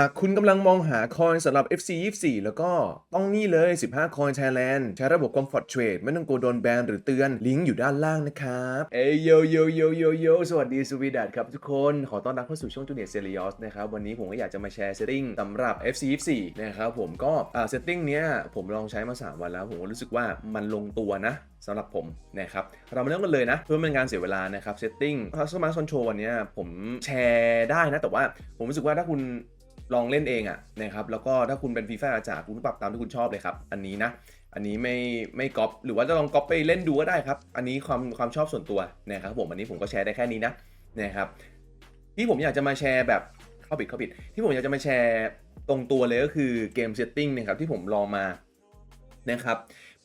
หากคุณกำลังมองหาคอยสำหรับ FC 24 แล้วก็ต้องนี่เลย 15 คอย Thailand ใช้ระบบ Comfort Trade ไม่ต้องกลัวโดนแบนหรือเตือน ลิงก์อยู่ด้านล่างนะครับ เอ้ยโยโยโยโยโยสวัสดีสวีดัตครับทุกคน ขอต้อนรับเข้าสู่ช่วงจูเนียร์เซริอสนะครับ วันนี้ผมก็อยากจะมาแชร์เซตติ้งสำหรับ FC 24 นะครับผมก็เซตติ้งเนี้ยผมลองใช้มา 3 วันแล้ว ผมก็รู้สึกว่ามันลงตัวนะสำหรับผมนะครับเรามาเริ่มกันเลยนะ เพื่อไม่เป็นการเสียเวลานะครับเซตติ้ง Customer Control วันเนี้ยผมแชร์ได้นะแต่ว่าผมรู้สึกว่าถ้าคุณ ลองเล่นเองอะนะครับแล้วก็ถ้าคุณเป็นฟีฟ่าอาจารย์คุณปรับตามที่คุณชอบเลยครับอันนี้นะอันนี้ไม่ไม่ก๊อปหรือว่าจะลองก๊อปไปเล่นดูก็ได้ครับ อันนี้ความความชอบส่วนตัวนะครับผมอันนี้ผมก็แชร์ได้แค่นี้นะนะครับที่ผมอยากจะมาแชร์แบบเข้าปิดเข้าปิด ที่ผมอยากจะมาแชร์ตรงตัวเลยก็คือเกมเซตติ้งนะครับที่ผมลองมานะครับ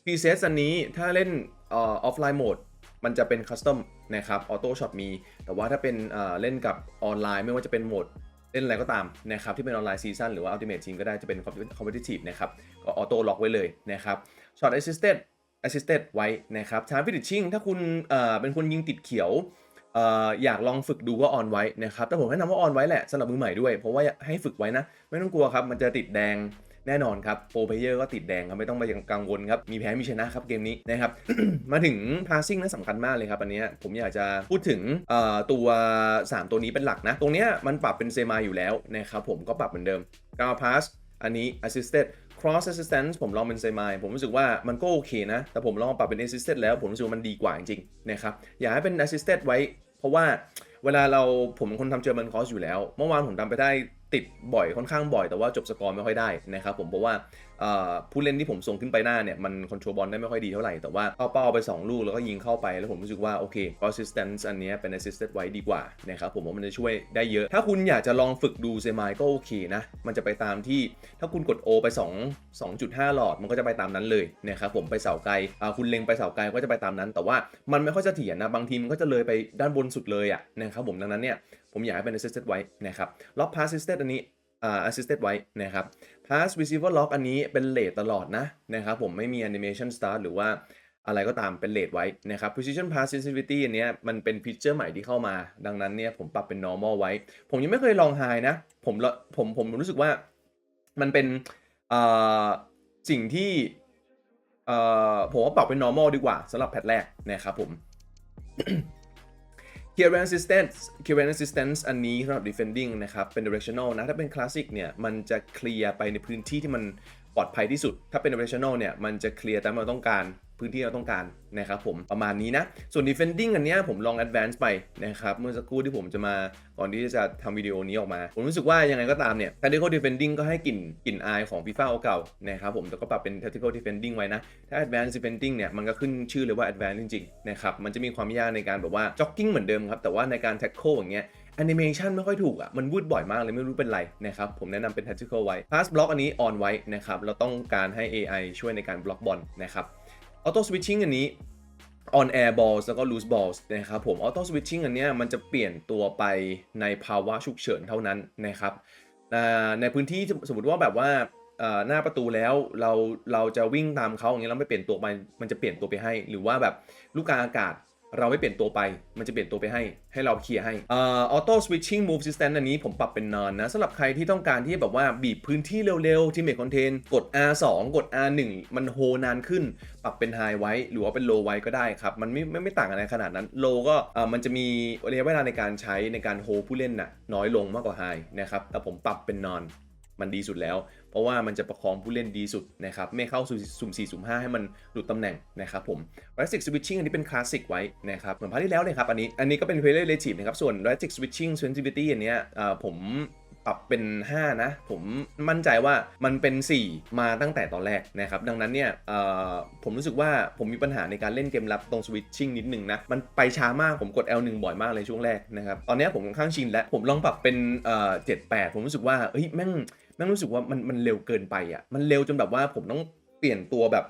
พรีเซตอันนี้ถ้าเล่นออฟไลน์โหมดมันจะเป็นคัสตอมนะครับออโต้ช็อตมี แต่ว่าถ้าเป็นเล่นกับออนไลน์ไม่ว่าจะเป็นโหมด เล่นอะไรก็ตามนะครับที่เป็นออนไลน์ซีซั่นหรือว่าอัลติเมททีมก็ได้จะเป็นคอมเพติทีฟนะครับก็ออโต้ล็อกไว้เลยนะครับช็อตแอสซิสแตต์แอสซิสแตต์ไว้นะครับชาร์ฟินิชชิ่งถ้าคุณเอ่อเป็นคนยิงติดเขียวเอ่ออยากลองฝึกดูก็ออนไว้นะครับแต่ผมแนะนำว่าออนไว้แหละสำหรับมือใหม่ด้วย เพราะว่าให้ฝึกไว้นะ ไม่ต้องกลัวครับมันจะติดแดง แน่นอนครับโปรเพเยอร์ก็ติดแดงครับไม่ต้องไปกังวลครับมีแพ้มีชนะครับเกมนี้นะครับมาถึง passing นั้นสำคัญมากเลยครับอันนี้ผมอยากจะพูดถึงตัว 3 ตัวนี้เป็นหลักนะ ตรงเนี้ยมันปรับเป็นเซมาอยู่แล้วนะครับผมก็ปรับเหมือนเดิมกาว pass อันนี้ assisted cross assistance ผมลองเป็นเซมายผมรู้สึกว่ามันก็โอเคนะ แต่ผมลองปรับเป็น assisted แล้วผมรู้สึกว่ามันดีกว่าจริงๆนะครับอยากให้เป็น assisted ไว้ เพราะว่าเวลาเราผมเป็นคนทำเจอร์มันคอสอยู่แล้ว เมื่อวานผมทำไปได้ ติดบ่อยค่อนข้างบ่อยแต่ว่าจบสกอร์ไม่ค่อยได้นะครับผมเพราะว่า ผู้เล่นที่ผมส่งขึ้นไปหน้าเนี่ย มันคอนโทรลบอลได้ไม่ค่อยดีเท่าไหร่ แต่ว่าเข้าเป้าไป 2 ลูกแล้วก็ยิงเข้าไป แล้วผมรู้สึกว่า โอเค consistence อันนี้เป็น assisted ไว้ดีกว่านะครับผมว่ามันจะช่วยได้เยอะ ถ้าคุณอยากจะลองฝึกดูเซมายก็โอเคนะ มันจะไปตามที่ถ้าคุณกด O ไป 2 2.5 หลอดมันก็จะไปตามนั้นเลยนะครับผมไปเสาไกลคุณเล็งไปเสาไกลก็จะไปตามนั้น แต่ว่ามันไม่ค่อยเสถียรนะบางทีมันก็จะเลยไปด้านบนสุดเลยอะนะครับผมดังนั้นเนี่ยผมอยากให้เป็น assisted ไว้นะครับ lock pass assisted อันนี้ assisted ไว้นะครับ pass receiver lock อันนี้เป็นเลทตลอดนะนะครับผมไม่มี animation start หรือว่าอะไรก็ตามเป็นเลทไว้นะครับ precision pass sensitivity อันเนี้ยมันเป็นฟีเจอร์ใหม่ที่เข้ามา ดังนั้นเนี่ยผมปรับเป็น normal ไว้ ผมยังไม่เคยลอง high นะ ผมผมผมรู้สึกว่ามันเป็นอ่อสิ่งที่อ่อผมว่าปรับเป็น normal ดีกว่าสำหรับแพทแรกนะครับผม Clearance Assistance Clearance Assistance อันนี้สำหรับ defending นะครับ เป็น directional นะ ถ้าเป็น classic เนี่ย มันจะเคลียร์ไปในพื้นที่ที่มันปลอดภัยที่สุด ถ้าเป็น directional เนี่ย มันจะเคลียร์ตามที่เราต้องการ พื้นที่เราต้องการนะครับผมประมาณนี้นะ ส่วน defending อันเนี้ยผมลอง advance ไปนะครับ เมื่อสักครู่ที่ผมจะมาก่อนที่จะทำวิดีโอนี้ออกมา ผมรู้สึกว่ายังไงก็ตามเนี่ย tactical defending ก็ให้กลิ่นกลิ่นอายของ FIFA เก่านะครับผมแต่ก็ปรับเป็น tactical defending ไว้นะ ถ้า advance defending เนี่ยมันก็ขึ้นชื่อเลยว่า advance จริงๆนะครับมันจะมีความยากในการแบบว่า jogging เหมือนเดิมครับแต่ว่าในการ tackle อย่างเงี้ยแอนิเมชันไม่ค่อยถูกอะ่ะ มันวืดบ่อยมากเลยไม่รู้เป็นไรนะครับ ผมแนะนำเป็น tactical ไว้ pass block อันนี้ on ไว้นะครับ เราต้องการให้ AI ช่วยในการบล็อกบอลนะครับ ออโต้สวิตชิ่งอันนี้ on air balls แล้วก็ loose balls นะครับผม auto switching อันนี้มันจะเปลี่ยนตัวไปในภาวะฉุกเฉินเท่านั้นนะครับในพื้นที่สมมติว่าแบบว่าหน้าประตูแล้วเราเราจะวิ่งตามเขาอย่างเงี้ยเราไม่เปลี่ยนตัวไปมันจะเปลี่ยนตัวไปให้ หรือว่าแบบลูกกาอากาศ เราไม่เปลี่ยนตัวไป มันจะเปลี่ยนตัวไปให้ ให้เราเคลียร์ให้ออ auto switching move system อันนี้ผมปรับเป็นนอนนะสำหรับใครที่ต้องการที่แบบว่าบีบพื้นที่เร็วๆ ที่เม c คอนเทนกด R2 กด R1 มันโฮนานขึ้น ปรับเป็น high ไว้ หรือว่าเป็น low ไว้ก็ได้ครับ มันไม่ไม่ไม่ต่างกันในขนาดนั้น low ก็อ่อมันจะมีระยะเวลาในการใช้ในการโฮผู้เล่นน่ะน้อยลงมากกว่า high นะครับแต่ผมปรับเป็นนอน มันดีสุดแล้ว เพราะว่ามันจะประคองผู้เล่นดีสุดนะครับไม่เข้าสู่สุ่ม4สุ่ม5 ให้มันหลุดตำแหน่งนะครับผม r a s t i c Switching อันนี้เป็นคลาสสิกไว้นะครับเหมือนพาร์ทที่แล้วเลยครับอันนี้อันนี้ก็เป็น Player Relative นะครับส่วน r a s t i c Switching Sensitivity อันเนี้ยเอ่อผมปรับเป็น 5 นะ ผมมั่นใจว่ามันเป็น 4 มาตั้งแต่ตอนแรกนะครับ ดังนั้นเนี่ยเอ่อผมรู้สึกว่าผมมีปัญหาในการเล่นเกมรับตรง Switching นิดนึงนะ มันไปช้ามากผมกด L1 บ่อยมากเลยช่วงแรกนะครับ ตอนนี้ผมค่อนข้างชินแล้ว ผมลองปรับเป็นเอ่อ78ผมรู้สึกว่าเฮ้ยแม่ง ม่งรู้สึกว่ามันมันเร็วเกินไปอะมันเร็วจนแบบว่าผมต้องเปลี่ยนตัวแบบ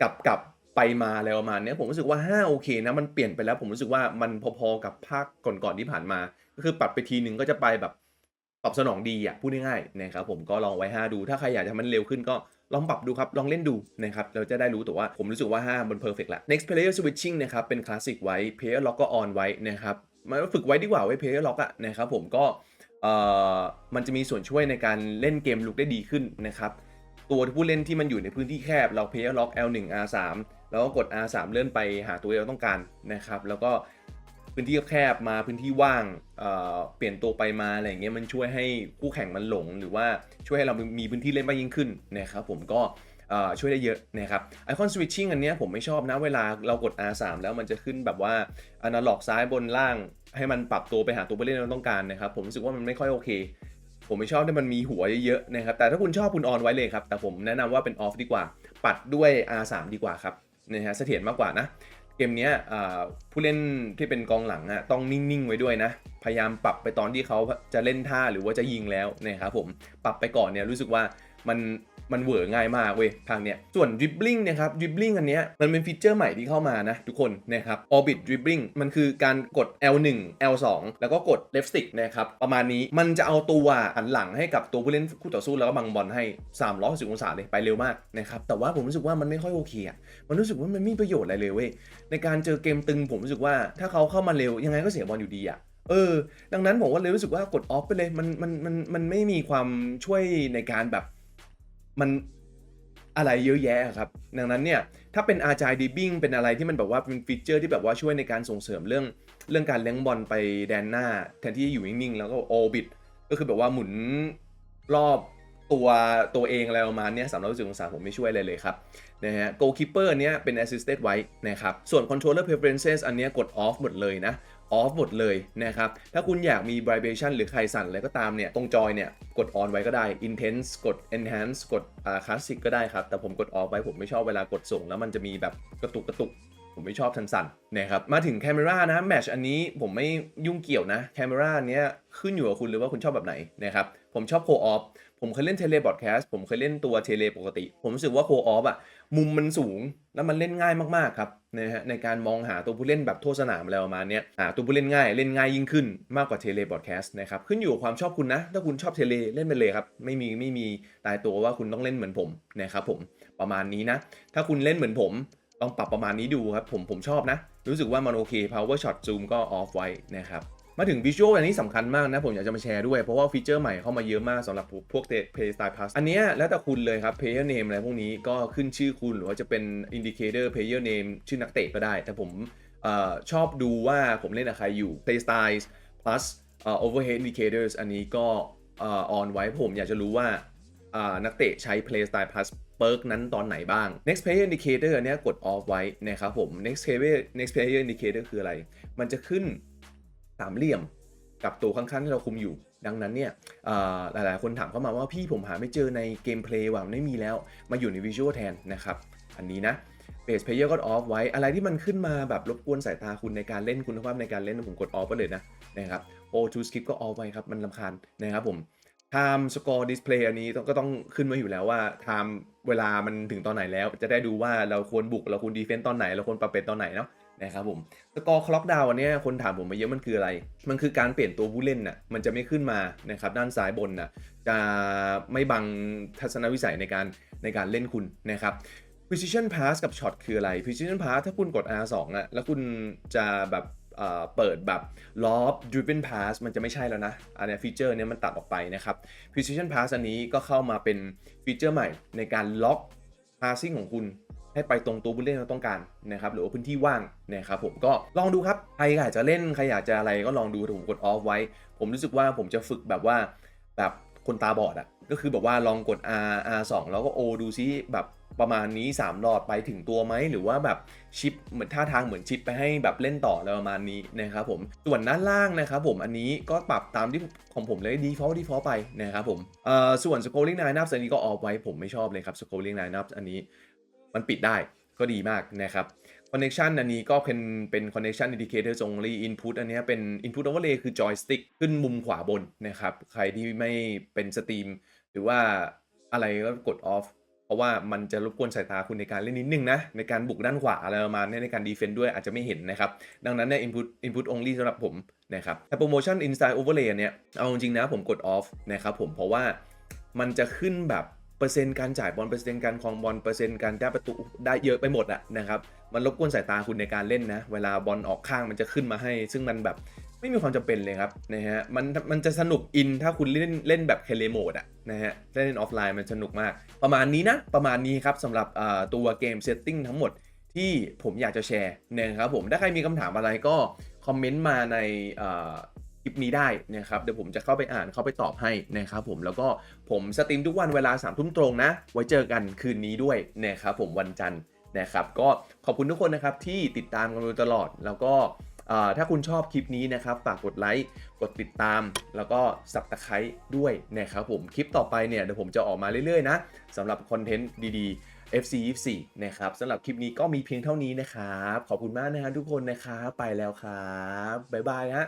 กลับกลับไปมาอะไรประมาณเนี้ยผมรู้สึกว่า5โอเคนะมันเปลี่ยนไปแล้วผมรู้สึกว่ามันพอๆกับภาคก่อนๆที่ผ่านมา ก็คือปรับไปทีนึงก็จะไปแบบตอบสนองดีอะพูดง่ายๆนะครับผมก็ลองไว้ 5 ดูถ้าใครอยากจะให้มันเร็วขึ้นก็ลองปรับดูครับ ลองเล่นดูนะครับเราจะได้รู้แต่ว่าผมรู้สึกว่า 5 มันเพอร์เฟกต์ละ next player switching นะครับ เป็นคลาสสิกไว้ player lock ก็ on ไว้นะครับมันฝึกไว้ดีกว่าไว้ player lock อะนะครับผมก็ มันจะมีส่วนช่วยในการเล่นเกมลุกได้ดีขึ้นนะครับ ตัวผู้เล่นที่มันอยู่ในพื้นที่แคบ เรา player lock L1 R3 แล้วก็กด R3 เลื่อนไปหาตัวที่เราต้องการนะครับ แล้วก็พื้นที่แคบมาพื้นที่ว่างเเปลี่ยนตัวไปมาอะไรอย่างเงี้ยมันช่วยให้คู่แข่งมันหลง หรือว่าช่วยให้เรามีพื้นที่เล่นมากยิ่งขึ้นนะครับผมก็ ช่วยได้เยอะนะครับไอคอนสวิตชิ่งอันนี้ผมไม่ชอบนะเวลาเรากด R3 แล้วมันจะขึ้นแบบว่าอนาล็อกซ้ายบนล่างให้มันปรับตัวไปหาตัวผู้เล่นที่เราต้องการนะครับ ผมรู้สึกว่ามันไม่ค่อยโอเค ผมไม่ชอบที่มันมีหัวเยอะๆนะครับ แต่ถ้าคุณชอบคุณออนไว้เลยครับ แต่ผมแนะนำว่าเป็นออฟดีกว่า ปัดด้วย R3 ดีกว่าครับนะฮะเสถียรมากกว่านะ เกมนี้ผู้เล่นที่เป็นกองหลังอะต้องนิ่งๆไว้ด้วยนะ พยายามปรับไปตอนที่เขาจะเล่นท่าหรือว่าจะยิงแล้วนะครับผม ปรับไปก่อนเนี่ยรู้สึกว่ามัน มันเหวอง่ายมากเว้ยทางเนี้ยส่วน dribbling นะครับ dribbling อันเนี้ยมันเป็นฟีเจอร์ใหม่ที่เข้ามานะทุกคนนะครับ orbit dribbling มันคือการกด L1 L2 แล้วก็กด left stick นะครับประมาณนี้มันจะเอาตัวหันหลังให้กับตัวผู้เล่นคู่ต่อสู้แล้วก็บังบอลให้360องศาเลยไปเร็วมากนะครับแต่ว่าผมรู้สึกว่ามันไม่ค่อยโอเคอะมันรู้สึกว่ามันไม่มีประโยชน์อะไรเลยเว้ยในการเจอเกมตึงผมรู้สึกว่าถ้าเขาเข้ามาเร็วยังไงก็เสียบอลอยู่ดีอะเออ ดังนั้นผมก็เลยรู้สึกว่ากดออฟไปเลย มันมันมันมันไม่มีความช่วยในการแบบ มันอะไรเยอะแยะครับ ดังนั้นเนี่ยถ้าเป็นอาจายดีบิ้งเป็นอะไรที่มันแบบว่าเป็นฟีเจอร์ที่แบบว่าช่วยในการส่งเสริมเรื่องเรื่องการเลี้ยงบอลไปแดนหน้า แทนที่จะอยู่นิ่งๆแล้วก็โอบิดก็คือแบบว่าหมุนรอบตัวตัวเองอะไรประมาณนี้สามร้อยสิบองศาผมไม่ช่วยอะไรเลยครับนะฮะ goalkeeper เนี้ยเป็น assisted ไว้นะครับ ส่วน controller preferences อันเนี้ยกด off หมดเลยนะ ออฟหมดเลยนะครับ ถ้าคุณอยากมี vibration หรือใครสั่นอะไรก็ตามเนี่ย ตรงจอยเนี่ย กด on ไว้ก็ได้ intense กด enhance กดอ่า classic ก็ได้ครับ แต่ผมกด off ไว้ผมไม่ชอบเวลากดส่ง แล้วมันจะมีแบบกระตุกกระตุกผมไม่ชอบสั่นๆนะครับ มาถึง camera นะ match อันนี้ผมไม่ยุ่งเกี่ยวนะ camera เนี้ยขึ้นอยู่กับคุณเลยว่าคุณชอบแบบไหนนะครับ ผมชอบ co-op ผมเคยเล่นเทเลบอ d แคสผมเคยเล่นตัวเทเลปกติ ผมรู้สึกว่าโคออฟอะมุมมันสูงแล้วมันเล่นง่ายมากๆครับนะฮะในการมองหาตัวผู้เล่นแบบทั่วสนามอะไรประมาณนี้หาตัวผู้เล่นง่ายเล่นง่ายยิ่งขึ้นมากกว่าเทเลบอ d แคสนะครับขึ้นอยู่กับความชอบคุณนะ ถ้าคุณชอบเทเลเล่นไปเลยครับไม่มีไม่มีตายตัวว่าคุณต้องเล่นเหมือนผมนะครับผมประมาณนี้นะ ถ้าคุณเล่นเหมือนผมลองปรับประมาณนี้ดูครับผมผมชอบนะ รู้สึกว่ามันโอเค power shot zoom ก็ off ไว้นะครับ มาถึงวิชวลอันนี้สำคัญมากนะ ผมอยากจะมาแชร์ด้วย เพราะว่าฟีเจอร์ใหม่เข้ามาเยอะมากสำหรับพวก Play Style Plus อันนี้แล้วแต่คุณเลยครับ Player Name อะไรพวกนี้ก็ขึ้นชื่อคุณหรือว่าจะเป็น Indicator Player Name ชื่อนักเตะก็ได้ แต่ผมออชอบดูว่าผมเล่นกับใครอยู่ Play Style plus เอ่อ Overhead Indicators อันนี้ก็ออ on ไว้ผมอยากจะรู้ว่านักเตะใช้ Play Style Plus เปิร์กนั้นตอนไหนบ้าง next player indicator อันเนี้ยกด off ไว้นะครับผม next player next player indicator คืออะไร มันจะขึ้น สามเหลี่ยมกับตัวข้างๆที่เราคุมอยู่ ดังนั้นเนี่ยหลายๆ คนถามเข้ามาว่าพี่ผมหาไม่เจอในเกมเพลย์ว่ะไม่มีแล้วมาอยู่ใน visual แทนนะครับอันนี้นะ base player ก็ off ไว้อะไรที่มันขึ้นมาแบบรบกวนสายตาคุณในการเล่นคุณภาพในการเล่นผมกด off ไปเลยนะนะครับ o to skip ก็ off ไว้ครับมันลำคาญนะครับผม time score display อันนี้ก็ต้องขึ้นมาอยู่แล้วว่า time เวลามันถึงตอนไหนแล้ว จะได้ดูว่าเราควรบุกเราควรดีเฟนต์ตอนไหน เราควรปรับเป็นตอนไหนเนาะ นะครับผมสกอร์คล็อกดาวอันเนี้ยคนถามผมมาเยอะมันคืออะไร มันคือการเปลี่ยนตัวผู้เล่นน่ะมันจะไม่ขึ้นมานะครับด้านซ้ายบนน่ะจะไม่บังทัศนวิสัยในการในการเล่นคุณนะครับ precision pass กับ shot คืออะไร precision pass ถ้าคุณกด R2 อะแล้วคุณจะแบบเอ่อเปิดแบบ lob driven pass มันจะไม่ใช่แล้วนะ อันนี้ฟีเจอร์เนี้ยมันตัดออกไปนะครับ precision pass อันนี้ก็เข้ามาเป็นฟีเจอร์ใหม่ในการล็อก passing ของคุณ ให้ไปตรงตัวผู้เล่นที่เราต้องการนะครับหรือว่าพื้นที่ว่างนะครับผมก็ลองดูครับใครอยากจะเล่นใครอยากจะอะไรก็ลองดูแต่ผมกด off ไว้ ผมรู้สึกว่าผมจะฝึกแบบว่าแบบคนตาบอดอะก็คือแบบว่าลองกด R R2 แล้วก็ O ดูซิแบบประมาณนี้ 3 หลอดไปถึงตัวไหม หรือว่าแบบชิปเหมือนท่าทางเหมือนชิปไปให้แบบเล่นต่ออะไรประมาณนี้นะครับผม ส่วนด้านล่างนะครับผมอันนี้ก็ปรับตามที่ของผมเลย default default ไปนะครับผมเอ่อส่วน scrolling line up อันนี้ก็ off ไว้ผมไม่ชอบเลยครับ scrolling line up อันนี้ มันปิดได้ก็ดีมากนะครับ connection อันนี้ก็เป็นเป็น connection indicator only input อันนี้เป็น input overlay คือ joystick ขึ้นมุมขวาบนนะครับ ใครที่ไม่เป็นสตรีมหรือว่าอะไรก็กด off เพราะว่ามันจะรบกวนสายตาคุณในการเล่นนิดนึงนะ ในการบุกด้านขวาอะไรประมาณนี้ในการดีเฟนต์ด้วยอาจจะไม่เห็นนะครับ ดังนั้นเนี่ย input input only สำหรับผมนะครับแต่ promotion inside overlay อันเนี้ยเอาจริงนะผมกด off นะครับผมเพราะว่ามันจะขึ้นแบบ เปอร์เซ็นต์การจ่ายบอลเปอร์เซ็นต์การครองบอลเปอร์เซ็นต์การได้ประตูได้เยอะไปหมดอะนะครับมันรบกวนสายตาคุณในการเล่นนะ เวลาบอลออกข้างมันจะขึ้นมาให้ ซึ่งมันแบบไม่มีความจำเป็นเลยครับนะฮะมันมันจะสนุกอินถ้าคุณเล่นเล่นแบบเคเลโหมดอะนะฮะเล่นออฟไลน์มันสนุกมาก ประมาณนี้นะประมาณนี้ครับสำหรับตัวเกมเซตติ้งทั้งหมดที่ผมอยากจะแชร์นะครับผมถ้าใครมีคำถามอะไรก็คอมเมนต์มาใน ลิปนี้ได้นะครับเดี๋ยวผมจะเข้าไปอ่านเข้าไปตอบให้นะครับผมแล้วก็ผมสตรีมทุกวันเวลา3ามทุ่มตรงนะ ไว้เจอกันคืนนี้ด้วยนะครับผมวันจันทร์นะครับก็ขอบคุณทุกคนนะครับที่ติดตามกันมาโดยตลอดแล้วก็ถ้าคุณชอบคลิปนี้นะครับฝากกดไลค์กดติดตาม แล้วก็สับตะไคร้ด้วยนะครับผมคลิปต่อไปเนี่ยเดี๋ยวผมจะออกมาเรื่อยๆนะสำหรับคอนเทนต์ดีๆ FC 24นะครับสำหรับคลิปนี้ก็มีเพียงเท่านี้นะครับ ขอบคุณมากนะครับทุกคนนะครับ ไปแล้วครับ บ๊ายบายฮะ